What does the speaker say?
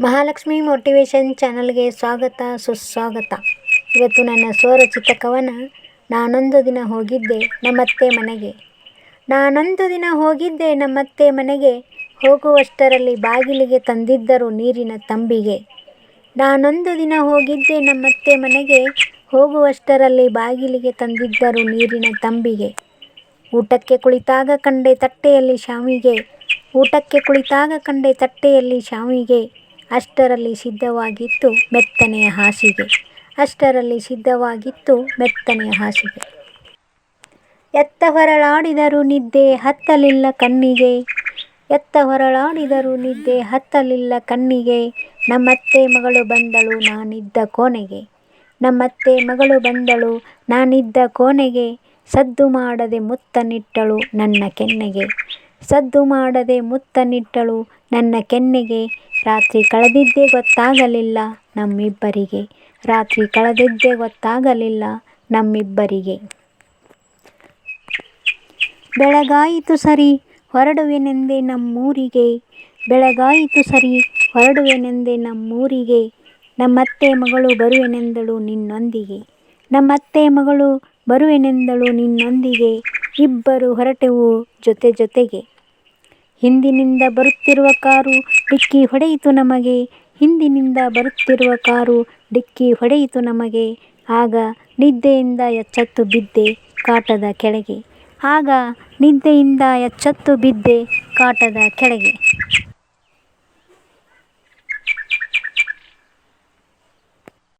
Mahalakshmi motivation ಚಾನಲ್ಗೆ ಸ್ವಾಗತ, ಸುಸ್ವಾಗತ. ಇವತ್ತು ನನ್ನ ಸ್ವರಚಿತ ಕವನ, ನಾನೊಂದು ದಿನ ಹೋಗಿದ್ದೆ ನಮ್ಮತ್ತೆ ಮನೆಗೆ. ನಾನೊಂದು ದಿನ ಹೋಗಿದ್ದೆ ನಮ್ಮತ್ತೆ ಮನೆಗೆ, ಹೋಗುವಷ್ಟರಲ್ಲಿ ಬಾಗಿಲಿಗೆ ತಂದಿದ್ದರು ನೀರಿನ ತಂಬಿಗೆ. ನಾನೊಂದು ದಿನ ಹೋಗಿದ್ದೆ ನಮ್ಮತ್ತೆ ಮನೆಗೆ, ಹೋಗುವಷ್ಟರಲ್ಲಿ ಬಾಗಿಲಿಗೆ ತಂದಿದ್ದರು ನೀರಿನ ತಂಬಿಗೆ. ಊಟಕ್ಕೆ ಕುಳಿತಾಗ ಕಂಡೆ ತಟ್ಟೆಯಲ್ಲಿ ಶಾವಿಗೆ, ಊಟಕ್ಕೆ ಕುಳಿತಾಗ ಕಂಡೆ ತಟ್ಟೆಯಲ್ಲಿ ಶಾವಿಗೆ. ಅಷ್ಟರಲ್ಲಿ ಸಿದ್ಧವಾಗಿತ್ತು ಮೆತ್ತನೆಯ ಹಾಸಿಗೆ. ಅಷ್ಟರಲ್ಲಿ ಸಿದ್ಧವಾಗಿತ್ತು ಮೆತ್ತನೆಯ ಹಾಸಿಗೆ. ಎತ್ತ ಹೊರಳಾಡಿದರು ನಿದ್ದೆ ಹತ್ತಲಿಲ್ಲ ಕಣ್ಣಿಗೆ. ಎತ್ತ ಹೊರಳಾಡಿದರು ನಿದ್ದೆ ಹತ್ತಲಿಲ್ಲ ಕಣ್ಣಿಗೆ. ನಮ್ಮತ್ತೆ ಮಗಳು ಬಂದಳು, ನಾನಿದ್ದ ಕೋಣೆಗೆ. ನಮ್ಮತ್ತೆ ಮಗಳು ಬಂದಳು, ನಾನಿದ್ದ ಕೋಣೆಗೆ. ಸದ್ದು ಮಾಡದೆ ಮುತ್ತನಿಟ್ಟಳು ನನ್ನ ಕೆನ್ನೆಗೆ. ಸದ್ದು ಮಾಡದೆ ಮುತ್ತನಿಟ್ಟಳು. ನನ್ನ ಕೆನ್ನೆಗೆ ರಾತ್ರಿ ಕಳೆದಿದ್ದೇ ಗೊತ್ತಾಗಲಿಲ್ಲ ನಮ್ಮಿಬ್ಬರಿಗೆ. ರಾತ್ರಿ ಕಳೆದಿದ್ದೇ ಗೊತ್ತಾಗಲಿಲ್ಲ ನಮ್ಮಿಬ್ಬರಿಗೆ. ಬೆಳಗಾಯಿತು ಸರಿ, ಹೊರಡುವೆನೆಂದೆ ನಮ್ಮೂರಿಗೆ. ಬೆಳಗಾಯಿತು ಸರಿ, ಹೊರಡುವೆನೆಂದೆ ನಮ್ಮೂರಿಗೆ. ನಮ್ಮತ್ತೆ ಮಗಳು ಬರುವೆನೆಂದಳು ನಿನ್ನೊಂದಿಗೆ. ನಮ್ಮತ್ತೆ ಮಗಳು ಬರುವೆನೆಂದಳು ನಿನ್ನೊಂದಿಗೆ. ಇಬ್ಬರು ಹೊರಟೆವು ಜೊತೆ ಜೊತೆಗೆ. ಹಿಂದಿನಿಂದ ಬರುತ್ತಿರುವ ಕಾರು ಡಿಕ್ಕಿ ಹೊಡೆಯಿತು ನಮಗೆ, ಹಿಂದಿನಿಂದ ಬರುತ್ತಿರುವ ಕಾರು ಡಿಕ್ಕಿ ಹೊಡೆಯಿತು ನಮಗೆ. ಆಗ ನಿದ್ದೆಯಿಂದ ಎಚ್ಚತ್ತು ಬಿದ್ದೆ ಕಾಟದ ಕೆಳಗೆ. ಆಗ ನಿದ್ದೆಯಿಂದ ಎಚ್ಚತ್ತು ಬಿದ್ದೆ ಕಾಟದ ಕೆಳಗೆ.